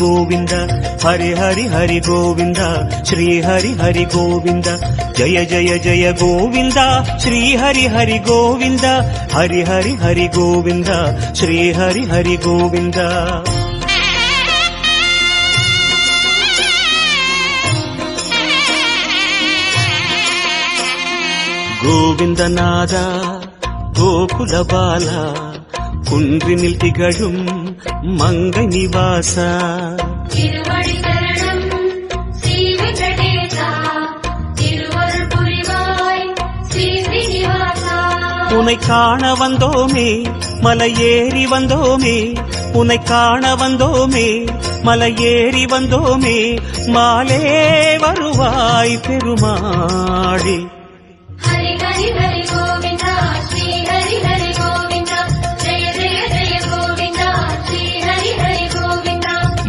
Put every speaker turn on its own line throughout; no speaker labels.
గోవింద హరి హరి హరి గోవింద శ్రీ హరి హరి గోవింద జయ జయ జయ గోవింద శ్రీ హరి హరి గోవింద హరి హరి హరి గోవింద శ్రీ హరి హరి గోవింద கோவிந்தநாதா கோகுல பாலா குன்றினில் திகழும் மங்கை நிவாசா
திருவடி
உனை காண வந்தோமே மலை ஏறி வந்தோமே உனை காண வந்தோமே மலை ஏறி வந்தோமே மாலே வருவாய் பெருமாளே.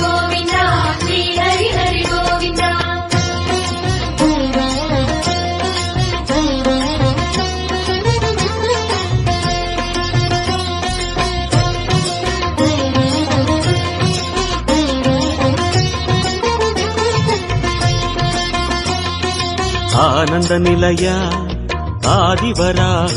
கோவிந்தா ஸ்ரீ ஹரி ஹரி கோவிந்தா
ஆனந்த நிலையா ஆதிவராக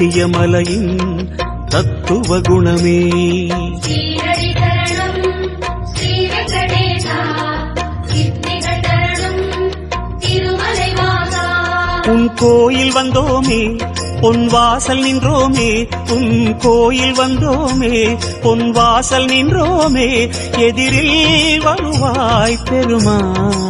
சத்தியமலையின் தத்துவ குணமே. உன் கோயில் வந்தோமே பொன் வாசல் நின்றோமே உன் கோயில் வந்தோமே பொன் வாசல் நின்றோமே எதிரில் வருவாய் பெருமாளே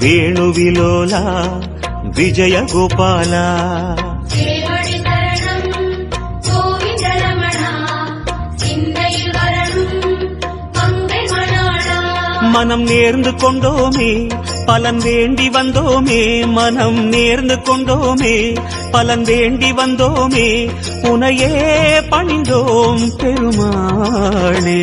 வேணுவிலோலா விஜயகோபாலா.
மனம் நேர்ந்து கொண்டோமே பலன் வேண்டி வந்தோமே மனம் நேர்ந்து கொண்டோமே பலன் வேண்டி வந்தோமே உனையே பணிந்தோம் பெருமாளே.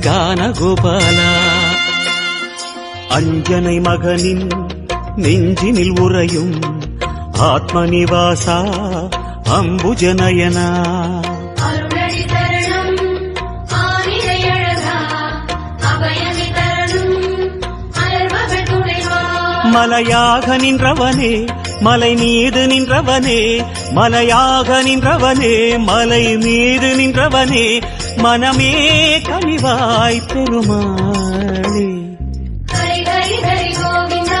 கானகோபாலா. அஞ்சனை மகனின் நெஞ்சினில் உறையும் அம்புஜனயனா
தருணம் அலர்மகள் துணைவா.
மலையாக நின்றவனே மலை மீது நின்றவனே மலையாக நின்றவனே மலை மீது நின்றவனே மனமே கனிவாய் பெருமாளே
ஹரி ஹரி ஹரி கோவிந்தா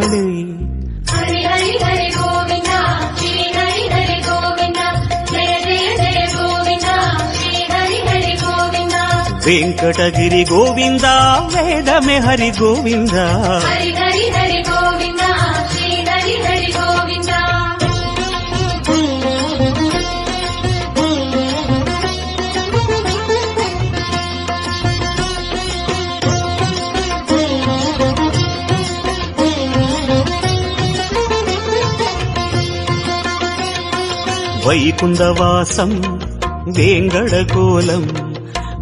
వెంకటగిరి గోవింద వేదమే హరి గోవింద.
వైకుంఠవాసం వేంగళ